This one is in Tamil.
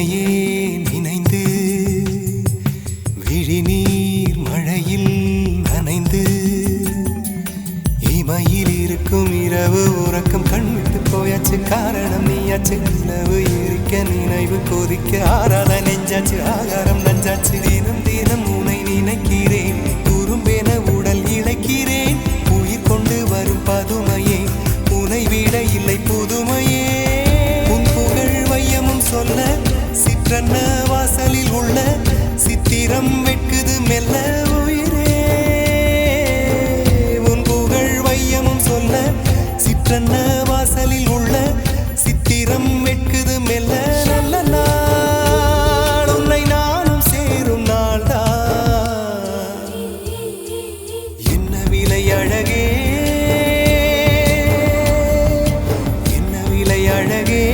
உன்னையே நினைந்து விழிநீர் மழையில் நனைந்து இமையில் இருக்கும் இரவு உறக்கம் கண்விட்டு போயாச்சு காரணம் நீயாச்சு நிலவு எரிக்க நினைவு கொதிக்க ஆறாத நெஞ்சாச்சு ஆகாரம் கண்ண வாசலில் உள்ள சித்திரம் வெட்குது மெல்ல உயிரே. உன் புகழ் வையமும் சொல்ல சிற்றன்ன வாசலில் உள்ள சித்திரம் வெட்குது மெல்ல. நல்ல நாள் உன்னை நானும் அழகே? என்ன விலை அழகே?